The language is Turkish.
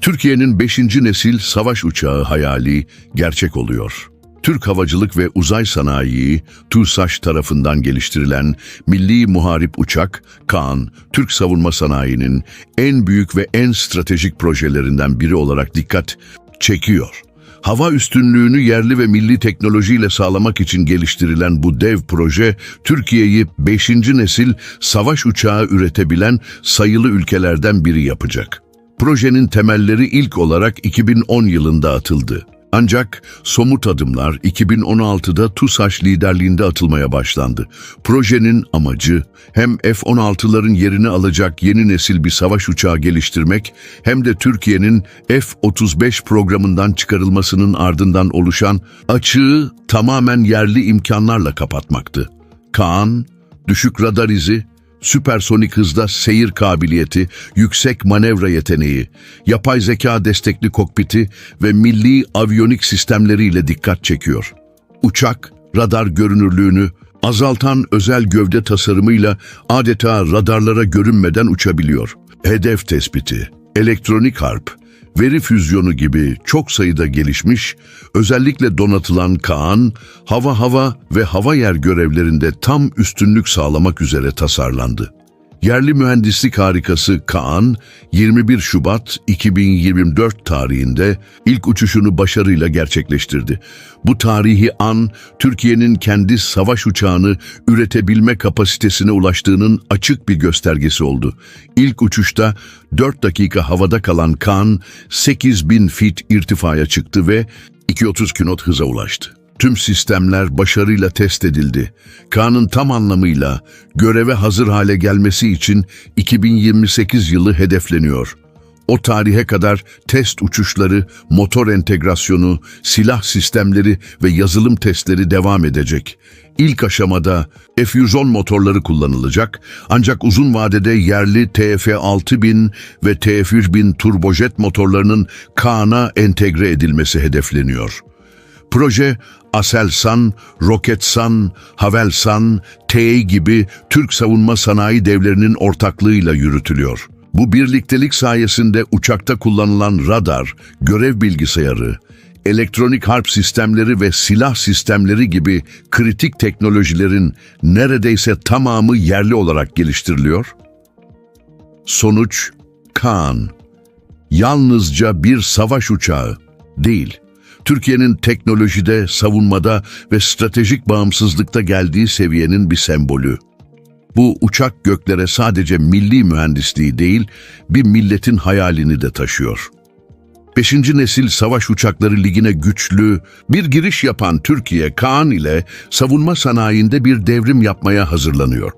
Türkiye'nin 5. nesil savaş uçağı hayali gerçek oluyor. Türk Havacılık ve Uzay Sanayi, TUSAŞ tarafından geliştirilen Milli Muharip Uçak, Kaan, Türk savunma sanayinin en büyük ve en stratejik projelerinden biri olarak dikkat çekiyor. Hava üstünlüğünü yerli ve milli teknolojiyle sağlamak için geliştirilen bu dev proje, Türkiye'yi 5. nesil savaş uçağı üretebilen sayılı ülkelerden biri yapacak. Projenin temelleri ilk olarak 2010 yılında atıldı. Ancak somut adımlar 2016'da TUSAŞ liderliğinde atılmaya başlandı. Projenin amacı hem F-16'ların yerini alacak yeni nesil bir savaş uçağı geliştirmek hem de Türkiye'nin F-35 programından çıkarılmasının ardından oluşan açığı tamamen yerli imkanlarla kapatmaktı. Kaan, düşük radar izi, süpersonik hızda seyir kabiliyeti, yüksek manevra yeteneği, yapay zeka destekli kokpiti ve milli aviyonik sistemleriyle dikkat çekiyor. Uçak, radar görünürlüğünü azaltan özel gövde tasarımıyla adeta radarlara görünmeden uçabiliyor. Hedef tespiti, elektronik harp, veri füzyonu gibi çok sayıda gelişmiş, özellikle donatılan Kaan, hava hava ve hava yer görevlerinde tam üstünlük sağlamak üzere tasarlandı. Yerli mühendislik harikası Kaan, 21 Şubat 2024 tarihinde ilk uçuşunu başarıyla gerçekleştirdi. Bu tarihi an, Türkiye'nin kendi savaş uçağını üretebilme kapasitesine ulaştığının açık bir göstergesi oldu. İlk uçuşta 4 dakika havada kalan Kaan, 8000 fit irtifaya çıktı ve 230 knot hıza ulaştı. Tüm sistemler başarıyla test edildi. Kaan'ın tam anlamıyla göreve hazır hale gelmesi için 2028 yılı hedefleniyor. O tarihe kadar test uçuşları, motor entegrasyonu, silah sistemleri ve yazılım testleri devam edecek. İlk aşamada F-110 motorları kullanılacak ancak uzun vadede yerli TF-6000 ve TF-1000 turbojet motorlarının Kaan'a entegre edilmesi hedefleniyor. Proje Aselsan, Roketsan, Havelsan, TEİ gibi Türk savunma sanayi devlerinin ortaklığıyla yürütülüyor. Bu birliktelik sayesinde uçakta kullanılan radar, görev bilgisayarı, elektronik harp sistemleri ve silah sistemleri gibi kritik teknolojilerin neredeyse tamamı yerli olarak geliştiriliyor. Sonuç, Kaan, yalnızca bir savaş uçağı değil, Türkiye'nin teknolojide, savunmada ve stratejik bağımsızlıkta geldiği seviyenin bir sembolü. Bu uçak göklere sadece milli mühendisliği değil, bir milletin hayalini de taşıyor. Beşinci nesil savaş uçakları ligine güçlü, bir giriş yapan Türkiye, Kaan ile savunma sanayinde bir devrim yapmaya hazırlanıyor.